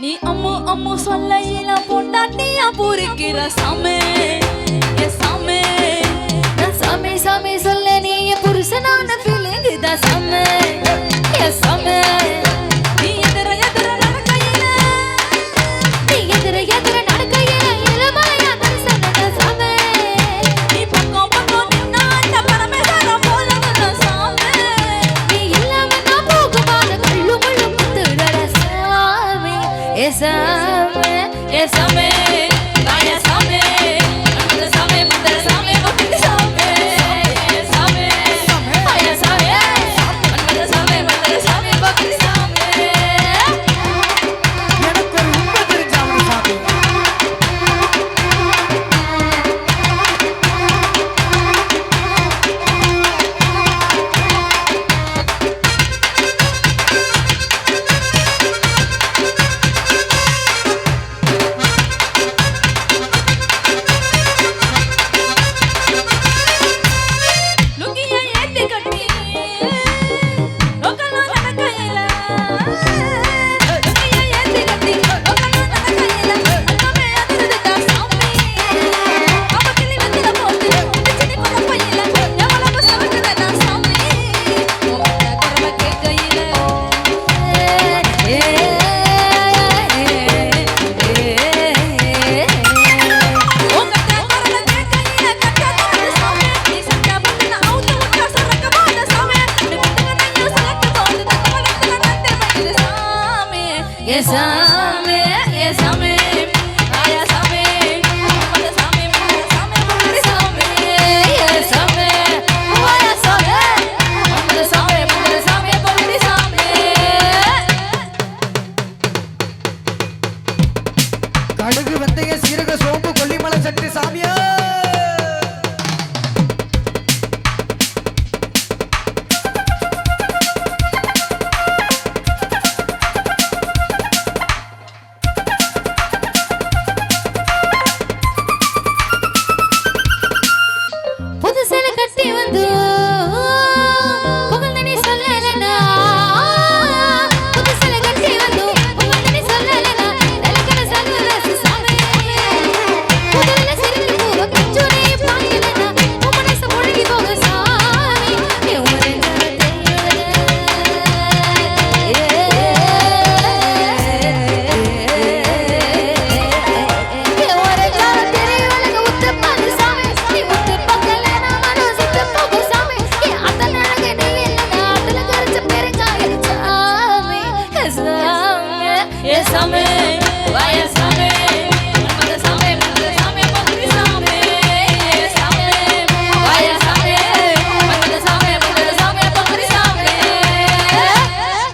நீ அம்மு அம்மு சொல்லையில பொண்டாட்டியா பொறுக்கிற சமே. சாமே. Yes, I. கடுகு வெந்தய சீரக சோம்பு கொல்லிமலை சட்டி சாமியா. também